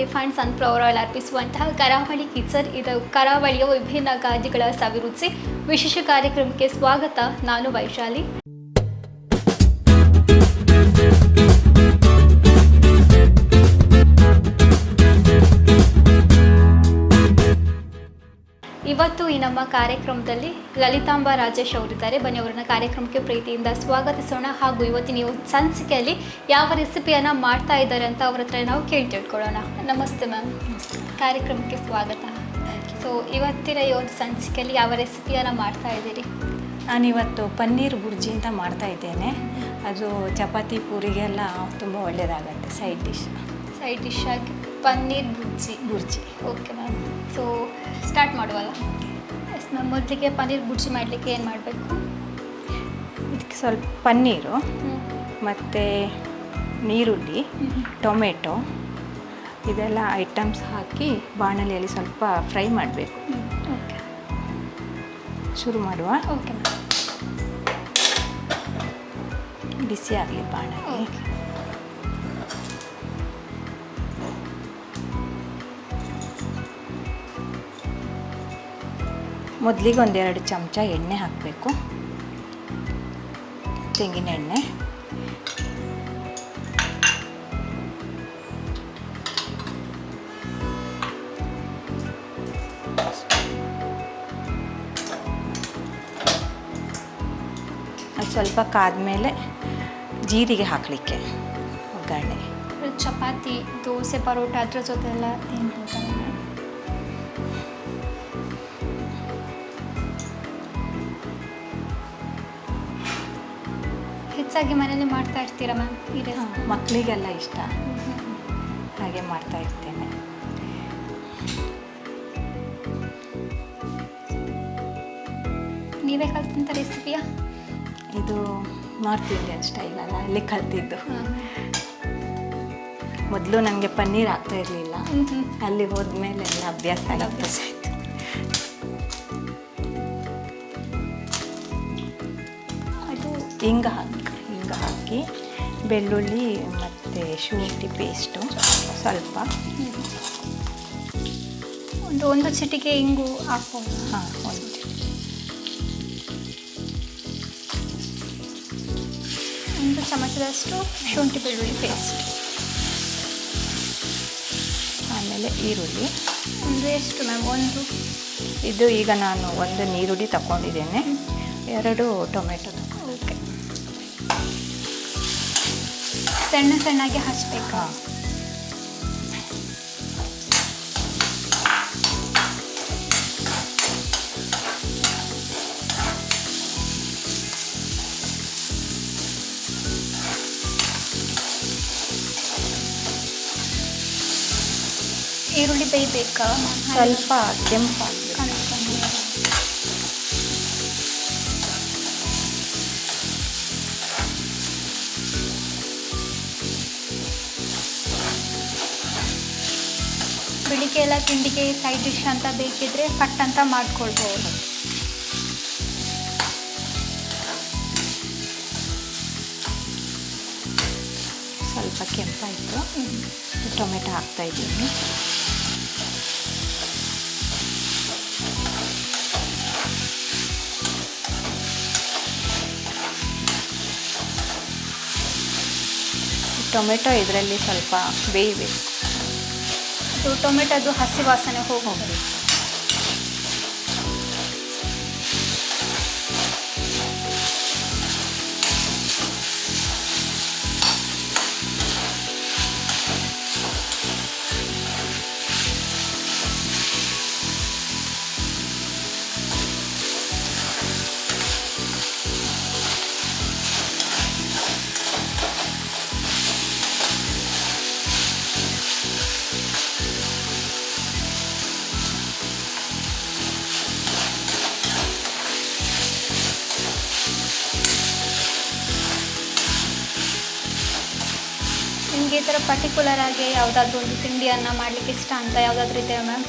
Refined sunflower oil ಅರ್ಪಿಸುವಂತಹ ಕರಾವಳಿ kitchen ಇದು ಕರಾವಳಿಯ ವಿಭಿನ್ನ ಖಾದ್ಯಗಳ ಸವಿರುಚಿ ವಿಶೇಷ ಕಾರ್ಯಕ್ರಮಕ್ಕೆ ಸ್ವಾಗತ. ನಾನು ವೈಶಾಲಿ. ಇವತ್ತು ಈ ನಮ್ಮ ಕಾರ್ಯಕ್ರಮದಲ್ಲಿ ಲಲಿತಾಂಬ ರಾಜೇಶ್ ಅವರಿದ್ದಾರೆ. ಬನ್ನಿ ಅವರನ್ನ ಕಾರ್ಯಕ್ರಮಕ್ಕೆ ಪ್ರೀತಿಯಿಂದ ಸ್ವಾಗತಿಸೋಣ. ಹಾಗೂ ಇವತ್ತು ನೀವು ಸಂಚಿಕೆಯಲ್ಲಿ ಯಾವ ರೆಸಿಪಿಯನ್ನು ಮಾಡ್ತಾ ಇದ್ದಾರೆ ಅಂತ ಅವ್ರ ಹತ್ರ ನಾವು ಕೇಳಿ ತಿಳ್ಕೊಳ್ಳೋಣ. ನಮಸ್ತೆ ಮ್ಯಾಮ್. ಕಾರ್ಯಕ್ರಮಕ್ಕೆ ಸ್ವಾಗತ. ಸೊ ಇವತ್ತಿನ ಈ ಒಂದು ಸಂಚಿಕೆಯಲ್ಲಿ ಯಾವ ರೆಸಿಪಿಯನ್ನು ಮಾಡ್ತಾ ಇದ್ದೀರಿ? ನಾನಿವತ್ತು ಪನ್ನೀರ್ ಬುರ್ಜಿ ಅಂತ ಮಾಡ್ತಾ ಇದ್ದೇನೆ. ಅದು ಚಪಾತಿ ಪೂರಿಗೆಲ್ಲ ತುಂಬ ಒಳ್ಳೆಯದಾಗತ್ತೆ ಸೈಡ್ ಡಿಶ್. ಸೈಡ್ ಡಿಶ್ ಆಗಿ paneer bhurji. Bhurji. Okay ma'am. So start ಮಾಡುವಲ್ಲ yes ma'am ಮೊದಲಿಗೆ ಪನ್ನೀರ್ ಬುಡ್ಸಿ ಮಾಡಲಿಕ್ಕೆ ಏನು ಮಾಡಬೇಕು? ಇದಕ್ಕೆ ಸ್ವಲ್ಪ ಪನ್ನೀರು ಮತ್ತು ನೀರುಳ್ಳಿ ಟೊಮೆಟೊ ಇದೆಲ್ಲ ಐಟಮ್ಸ್ ಹಾಕಿ ಬಾಣಲೆಯಲ್ಲಿ ಸ್ವಲ್ಪ ಫ್ರೈ ಮಾಡಬೇಕು. ಶುರು ಮಾಡುವ. ಓಕೆ ಬಿಸಿ ಆಗಲಿ ಬಾಣಲೆ. ಮೊದಲಿಗೆ ಒಂದೆರಡು ಚಮಚ ಎಣ್ಣೆ ಹಾಕಬೇಕು ತೆಂಗಿನ ಎಣ್ಣೆ ಅದು ಸ್ವಲ್ಪ ಕಾದ್ಮೇಲೆ ಜೀರಿಗೆ ಹಾಕಲಿಕ್ಕೆ ಒಗ್ಗರಣೆ ಚಪಾತಿ ದೋಸೆ ಪರೋಟ ಅದ್ರ ಜೊತೆ ಎಲ್ಲ ತಿನ್ಬೋದಾ ಹೆಚ್ಚಾಗಿ ಮನೇಲಿ ಮಾಡ್ತಾ ಇರ್ತೀರಾ ಮ್ಯಾಮ್ ಈ ರೆಸಿಪಿ ಮಕ್ಕಳಿಗೆಲ್ಲ ಇಷ್ಟ. ಹಾಗೆ ಮಾಡ್ತಾ ಇರ್ತೇನೆ. ನೀವೇ ಕಲ್ತಂತ ರೆಸಿಪಿಯಾ ಇದು ನಾರ್ತ್ ಇಂಡಿಯನ್ ಸ್ಟೈಲ್ ಅಲ್ಲ ಅಲ್ಲಿ ಕಲ್ತಿದ್ದು. ಮೊದಲು ನನಗೆ ಪನ್ನೀರ್ ಆಗ್ತಾ ಇರಲಿಲ್ಲ. ಅಲ್ಲಿ ಹೋದ್ಮೇಲೆ ಎಲ್ಲ ಅಭ್ಯಾಸ ಆಗುತ್ತೆ ಅದು ಹಿಂಗ ಹಾಕಿ. ಹಾಕಿ ಬೆಳ್ಳುಳ್ಳಿ ಮತ್ತು ಶುಂಠಿ ಪೇಸ್ಟು ಸ್ವಲ್ಪ. ಒಂದು ಒಂದು ಚಿಟಿಕೆ ಹಿಂಗು ಹಾಕ್ಬೋದು. ಹಾಂ ಒಂದು ಒಂದು ಚಮಚದಷ್ಟು ಶುಂಠಿ ಬೆಳ್ಳುಳ್ಳಿ ಪೇಸ್ಟ್ ಆಮೇಲೆ ಈರುಳ್ಳಿ. ಒಂದು ಎಷ್ಟು ಮ್ಯಾಮ್ ಒಂದು. ಇದು ಈಗ ನಾನು ಒಂದು ನೀರುಳ್ಳಿ ತಗೊಂಡಿದ್ದೇನೆ ಎರಡು ಟೊಮೆಟೊ ಸಣ್ಣ ಸಣ್ಣಗೆ ಹಚ್ಬೇಕಾ? ಹಾಂ ಈರುಳ್ಳಿ ಬೇಯಬೇಕಾ? ಸ್ವಲ್ಪ ಕೆಂಪಾಗಬೇಕು ಎಲ್ಲ ತಿಂಡಿಗೆ ಸೈಡ್ ಡಿಶ್ ಅಂತ ಬೇಕಿದ್ರೆ ಪಟ್ ಅಂತ ಮಾಡ್ಕೊಳ್ಬೋದು. ಸ್ವಲ್ಪ ಕೆಂಪಾಯಿತು. ಟೊಮೆಟೊ ಹಾಕ್ತಾ ಇದ್ದೀನಿ. ಟೊಮೆಟೊ ಇದರಲ್ಲಿ ಸ್ವಲ್ಪ ಬೇಯಬೇಕು. ಅದು ಟೊಮೆಟೊದು ಹಸಿ ವಾಸನೆ ಹೋಗೋದು ನಿಮಗೆ ಈ ಥರ ಪರ್ಟಿಕ್ಯುಲರ್ ಆಗಿ ಯಾವುದಾದ್ರೂ ಒಂದು ತಿಂಡಿಯನ್ನು ಮಾಡಲಿಕ್ಕೆ ಇಷ್ಟ ಅಂತ ಯಾವುದಾದ್ರೂ ಇದೆಯಾ ಮ್ಯಾಮ್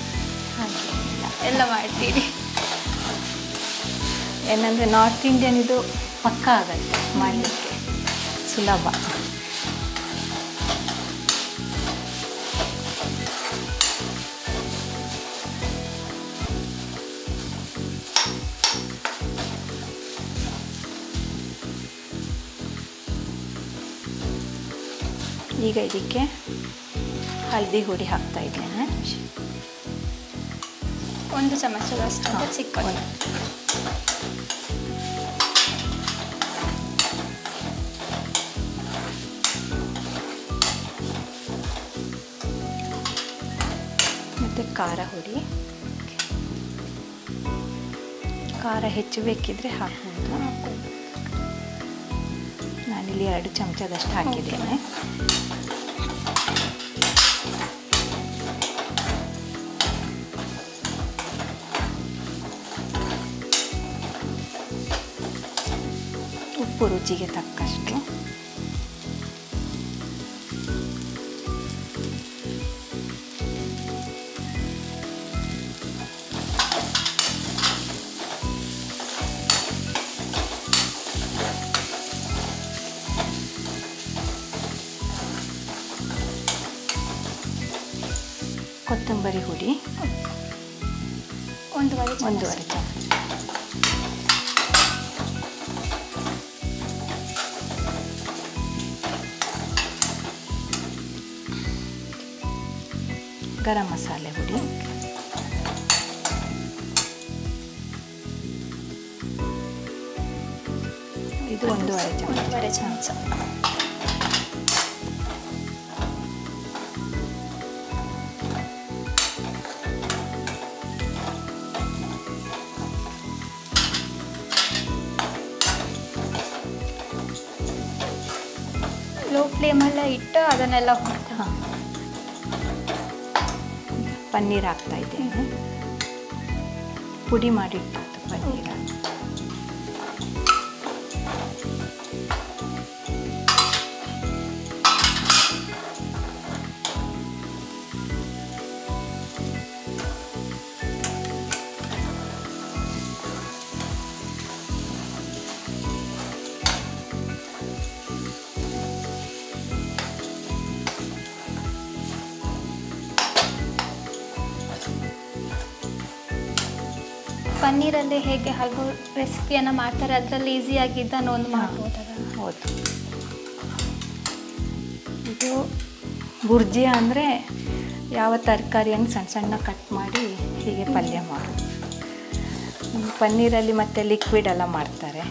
ಎಲ್ಲ ಮಾಡ್ತೀರಿ. ಏನಂದರೆ ನಾರ್ತ್ ಇಂಡಿಯನ್ ಇದು ಪಕ್ಕ ಆಗುತ್ತೆ ಮಾಡಲಿಕ್ಕೆ. ಸುಲಭ. ಈಗ ಇದಕ್ಕೆ ಹಳದಿ ಹುಡಿ ಹಾಕ್ತಾ ಇದ್ದೇನೆ. ಒಂದು ಚಮಚದಷ್ಟು ಚಿಕ್ಕ. ಮತ್ತು ಖಾರ ಹುಡಿ ಖಾರ ಹೆಚ್ಚು ಬೇಕಿದ್ರೆ ಹಾಕ್ಬೋದು. ನಾನಿಲ್ಲಿ ಎರಡು ಚಮಚದಷ್ಟು ಹಾಕಿದ್ದೇನೆ. ಉಪ್ಪು ರುಚಿಗೆ ತಕ್ಕಷ್ಟು. ಕೊತ್ತಂಬರಿ ಹುಡಿ. ಒಂದೂವರೆ ಚಮಚ. ಒಂದೂವರೆ ಚಮಚ ಗರಂ ಮಸಾಲೆ ಹುಡಿ. ಇದು ಒಂದೂವರೆ ಚಮಚ ಒಂದೂವರೆ ಚಮಚ. ಅದನ್ನೆಲ್ಲ ಪನ್ನೀರ್ ಹಾಕ್ತಾ ಇದ್ದೇನೆ. ಪುಡಿ ಪನ್ನೀರ ಪನ್ನೀರಲ್ಲಿ ಹೇಗೆ ಹಲವು ರೆಸಿಪಿಯನ್ನು ಮಾಡ್ತಾರೆ ಅದರಲ್ಲಿ ಈಸಿಯಾಗಿ ಇದನ್ನು ಒಂದು ಮಾಡ್ಬೋದಲ್ಲ? ಹೌದು. ಇದು ಬುರ್ಜಿ ಅಂದರೆ ಯಾವ ತರಕಾರಿಯನ್ನು ಸಣ್ಣ ಸಣ್ಣ ಕಟ್ ಮಾಡಿ ಹೀಗೆ ಪಲ್ಯ ಮಾಡೋದು. ಪನ್ನೀರಲ್ಲಿ ಮತ್ತೆ ಲಿಕ್ವಿಡ್ ಎಲ್ಲ ಮಾಡ್ತಾರೆ.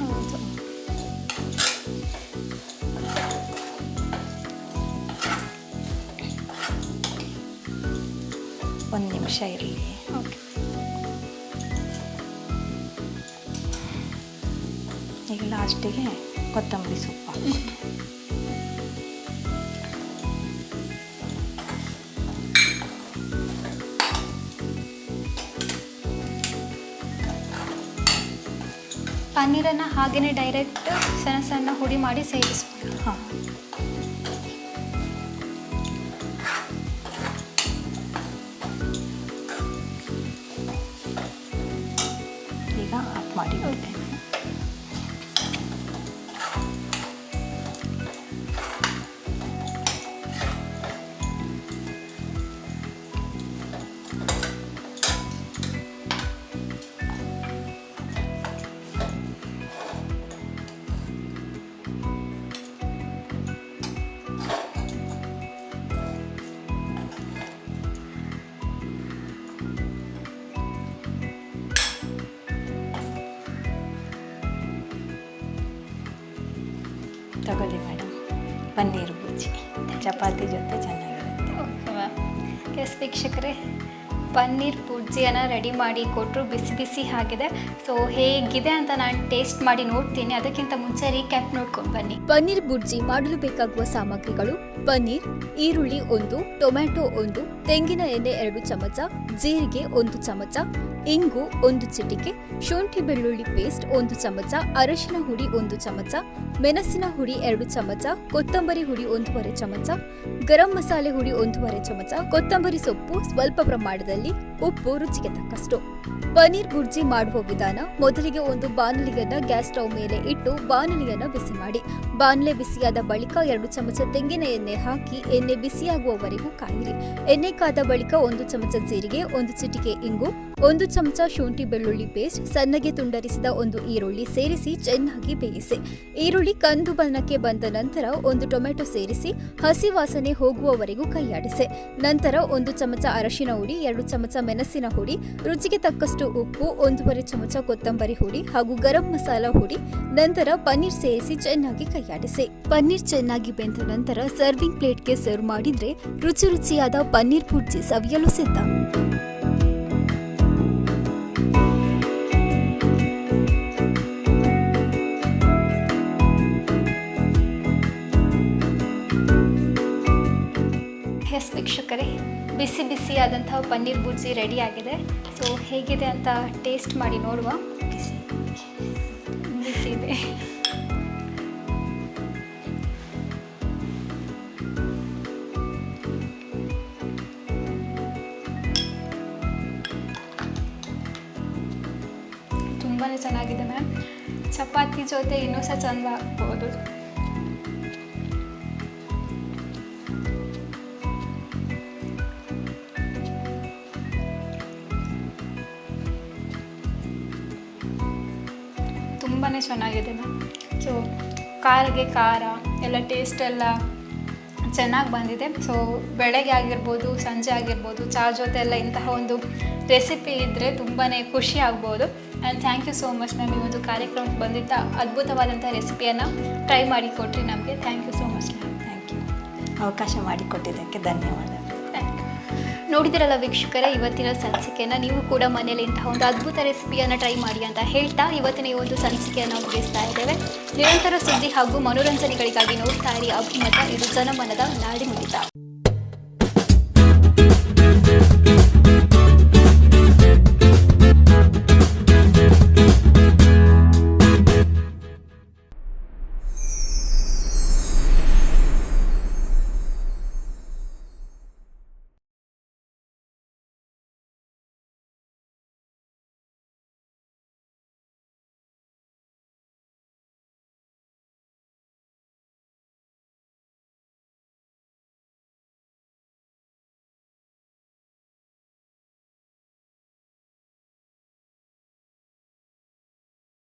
ಒಂದು ನಿಮಿಷ ಇರಲಿ. ಈಗ ಲಾಸ್ಟಿಗೆ ಕೊತ್ತಂಬರಿ ಸೊಪ್ಪು. ಪನ್ನೀರನ್ನು ಹಾಗೆಯೇ ಡೈರೆಕ್ಟ್ ಸಣ್ಣ ಸಣ್ಣ ಹುಡಿ ಮಾಡಿ ಸೇರಿಸ್ಬೋದು ಹಾಂ. ಈಗ ಆಫ್ ಮಾಡಿ ಬಿಡ್ತೇನೆ ತಗೊಳ್ಳಿ ಮೇಡಮ್. ಪನ್ನೀರ್ ಬುಜ್ಜಿ. ಚಪಾತಿ ಜೊತೆ ಚೆನ್ನಾಗಿರುತ್ತೆ. ಓಕೆ ಮ್ಯಾಮ್ ಎಸ್ ವೀಕ್ಷಕರೇ ಪನ್ನೀರ್ ಬುರ್ಜಿಯನ್ನು ರೆಡಿ ಮಾಡಿ ಕೊಟ್ಟರು ಬಿಸಿ ಬಿಸಿ ಆಗಿದೆ. ಸೊ ಹೇಗಿದೆ ಅಂತ ನಾನು ಟೇಸ್ಟ್ ಮಾಡಿ ನೋಡ್ತೀನಿ. ಅದಕ್ಕಿಂತ ಮುಂಚೆ ರೀಕ್ಯಾಪ್ ನೋಡ್ಕೊಂಡು ಬನ್ನಿ. ಪನ್ನೀರ್ ಬುರ್ಜಿ ಮಾಡಲು ಬೇಕಾಗುವ ಸಾಮಗ್ರಿಗಳು ಪನ್ನೀರ್ ಈರುಳ್ಳಿ ಒಂದು ಟೊಮ್ಯಾಟೊ ಒಂದು ತೆಂಗಿನ ಎಣ್ಣೆ ಎರಡು ಚಮಚ ಜೀರಿಗೆ ಒಂದು ಚಮಚ ಇಂಗು ಒಂದು ಚಿಟಿಕೆ, ಶುಂಠಿ ಬೆಳ್ಳುಳ್ಳಿ ಪೇಸ್ಟ್ ಒಂದು ಚಮಚ, ಅರಶಿನ ಹುಡಿ ಒಂದು ಚಮಚ, ಮೆಣಸಿನ ಹುಡಿ ಎರಡು ಚಮಚ, ಕೊತ್ತಂಬರಿ ಹುಡಿ ಒಂದೂವರೆ ಚಮಚ, ಗರಂ ಮಸಾಲೆ ಹುಡಿ ಒಂದೂವರೆ ಚಮಚ, ಕೊತ್ತಂಬರಿ ಸೊಪ್ಪು ಸ್ವಲ್ಪ ಪ್ರಮಾಣದಲ್ಲಿ, ಉಪ್ಪು ರುಚಿಗೆ ತಕ್ಕಷ್ಟು. ಪನೀರ್ ಬುರ್ಜಿ ಮಾಡುವ ವಿಧಾನ, ಮೊದಲಿಗೆ ಒಂದು ಬಾಣಲಿಯನ್ನ ಗ್ಯಾಸ್ ಸ್ಟೌವ್ ಮೇಲೆ ಇಟ್ಟು ಬಾಣಲಿಯನ್ನ ಬಿಸಿ ಮಾಡಿ. ಬಾಣಲೆ ಬಿಸಿಯಾದ ಬಳಿಕ ಎರಡು ಚಮಚ ತೆಂಗಿನ ಎಣ್ಣೆ ಹಾಕಿ ಎಣ್ಣೆ ಬಿಸಿಯಾಗುವವರೆಗೂ ಕಾಯಿರಿ. ಎಣ್ಣೆ ಕಾದ ಬಳಿಕ ಒಂದು ಚಮಚ ಜೀರಿಗೆ, ಒಂದು ಚಿಟಿಕೆ ಇಂಗು, ಒಂದು ಚಮಚ ಶುಂಠಿ ಬೆಳ್ಳುಳ್ಳಿ ಪೇಸ್ಟ್, ಸಣ್ಣಗೆ ತುಂಡರಿಸಿದ ಒಂದು ಈರುಳ್ಳಿ ಸೇರಿಸಿ ಚೆನ್ನಾಗಿ ಬೇಯಿಸಿ. ಈರುಳ್ಳಿ ಕಂದು ಬಣ್ಣಕ್ಕೆ ಬಂದ ನಂತರ ಒಂದು ಟೊಮೆಟೊ ಸೇರಿಸಿ ಹಸಿ ವಾಸನೆ ಹೋಗುವವರೆಗೂ ಕೈಯಾಡಿಸಿ. ನಂತರ ಒಂದು ಚಮಚ ಅರಶಿನ ಹುಡಿ, ಎರಡು ಚಮಚ ಮೆಣಸಿನ ಹುಡಿ, ರುಚಿಗೆ ತಕ್ಕಷ್ಟು ಉಪ್ಪು, ಒಂದೂವರೆ ಚಮಚ ಕೊತ್ತಂಬರಿ ಹುಡಿ ಹಾಗೂ ಗರಂ ಮಸಾಲ ಹುಡಿ, ನಂತರ ಪನ್ನೀರ್ ಸೇರಿಸಿ ಚೆನ್ನಾಗಿ ಕೈಯಾಡಿಸಿ. ಪನ್ನೀರ್ ಚೆನ್ನಾಗಿ ಬೆಂದ ನಂತರ ಸರ್ವಿಂಗ್ ಪ್ಲೇಟ್ಗೆ ಸರ್ವ್ ಮಾಡಿದ್ರೆ ರುಚಿ ರುಚಿಯಾದ ಪನ್ನೀರ್ ಪುಡ್ಜಿ ಸವಿಯಲು ಸಿದ್ಧ. ವೀಕ್ಷಕರೇ, ಬಿಸಿ ಬಿಸಿಯಾದಂಥ ಪನ್ನೀರ್ ಬುರ್ಜಿ ರೆಡಿ ಆಗಿದೆ ಸೊ ಹೇಗಿದೆ ಅಂತ ಟೇಸ್ಟ್ ಮಾಡಿ ನೋಡುವ. ಬಿಸಿ ಇದೆ ತುಂಬಾ ಚೆನ್ನಾಗಿದೆ ಮ್ಯಾಮ್ ಚಪಾತಿ ಜೊತೆ ಇನ್ನೂ ಸಹ ಚೆಂದ ಆಗ್ಬೋದು. ಚೆನ್ನಾಗಿದೆ ಮ್ಯಾಮ್. ಸೊ ಖಾರಗೆ ಖಾರ, ಎಲ್ಲ ಟೇಸ್ಟ್ ಎಲ್ಲ ಚೆನ್ನಾಗಿ ಬಂದಿದೆ. ಸೊ ಬೆಳಗ್ಗೆ ಆಗಿರ್ಬೋದು, ಸಂಜೆ ಆಗಿರ್ಬೋದು, ಚಾ ಜೊತೆ ಎಲ್ಲ ಇಂತಹ ಒಂದು ರೆಸಿಪಿ ಇದ್ದರೆ ತುಂಬಾ ಖುಷಿ ಆಗ್ಬೋದು. And thank you so much ma'am ಈ ಒಂದು ಕಾರ್ಯಕ್ರಮಕ್ಕೆ ಬಂದಿದ್ದ ಅದ್ಭುತವಾದಂಥ ರೆಸಿಪಿಯನ್ನು ಟ್ರೈ ಮಾಡಿ ಕೊಟ್ರಿ ನಮಗೆ. Thank you so much ma'am. Thank you ಅವಕಾಶ ಮಾಡಿಕೊಟ್ಟಿದ್ದಕ್ಕೆ ಧನ್ಯವಾದ. ನೋಡಿದಿರಲ್ಲ ವೀಕ್ಷಕರೇ, ಇವತ್ತಿನ ಸಂಚಿಕೆಯನ್ನು ನೀವು ಕೂಡ ಮನೇಲಿ ಇಂತಹ ಒಂದು ಅದ್ಭುತ ರೆಸಿಪಿಯನ್ನು ಟ್ರೈ ಮಾಡಿ ಅಂತ ಹೇಳ್ತಾ ಇವತ್ತಿನ ಈ ಒಂದು ಸಂಚಿಕೆಯನ್ನು ಮುಗಿಸ್ತಾ ಇದ್ದೇವೆ. ನಿರಂತರ ಸುದ್ದಿ ಹಾಗೂ ಮನೋರಂಜನೆಗಳಿಗಾಗಿ ನೋಡ್ತಾ ಇರಿ ಅಭಿಮತ, ಇದು ಜನಮನದ ನಾಡಿ ನುಡಿತ